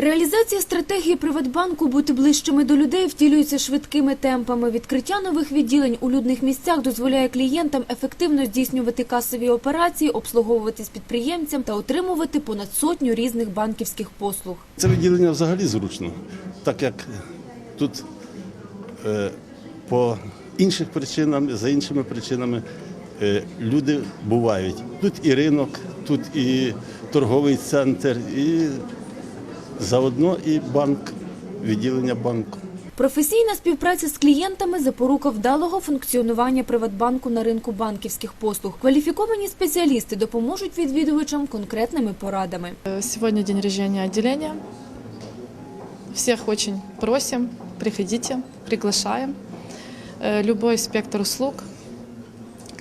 Реалізація стратегії Приватбанку бути ближчими до людей втілюється швидкими темпами. Відкриття нових відділень у людних місцях дозволяє клієнтам ефективно здійснювати касові операції, обслуговуватись підприємцям та отримувати понад сотню різних банківських послуг. Це відділення взагалі зручно, так як тут е, по інших причинам, за іншими причинами е, люди бувають. Тут і ринок, тут і торговий центр, і заодно і банк, відділення банку. Професійна співпраця з клієнтами запорука вдалого функціонування Приватбанку на ринку банківських послуг. Кваліфіковані спеціалісти допоможуть відвідувачам конкретними порадами. Э, Сегодня день рождения отделения. Всех очень просим, приходите, приглашаем. Э, Любой спектр услуг,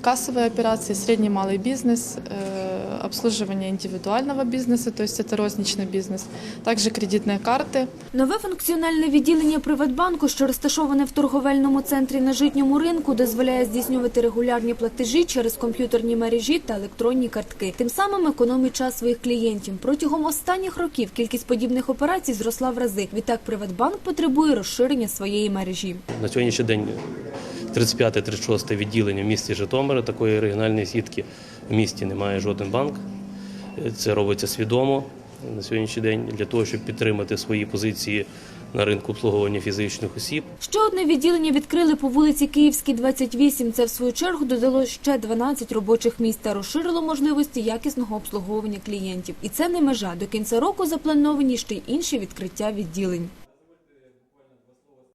кассовые операции, средний малый бизнес, э, обслуживание индивидуального бизнеса, то есть это розничный бизнес, также кредитные карты. Нове функціональне відділення Приватбанку, що розташоване в торговельному центрі на житньому ринку, дозволяє здійснювати регулярні платежі через комп'ютерні мережі та електронні картки. Тим самим економить час своїх клієнтів. Протягом останніх років кількість подібних операцій зросла в рази. Відтак Приватбанк потребує розширення своєї мережі. На сьогоднішній день 35-36 відділення в місті Житомира. Такої регіональної сітки в місті немає жоден банк. Це робиться свідомо на сьогоднішній день для того, щоб підтримати свої позиції на ринку обслуговування фізичних осіб. Ще одне відділення відкрили по вулиці Київській, 28. Це в свою чергу додало ще 12 робочих місць та розширило можливості якісного обслуговування клієнтів. І це не межа. До кінця року заплановані ще й інші відкриття відділень.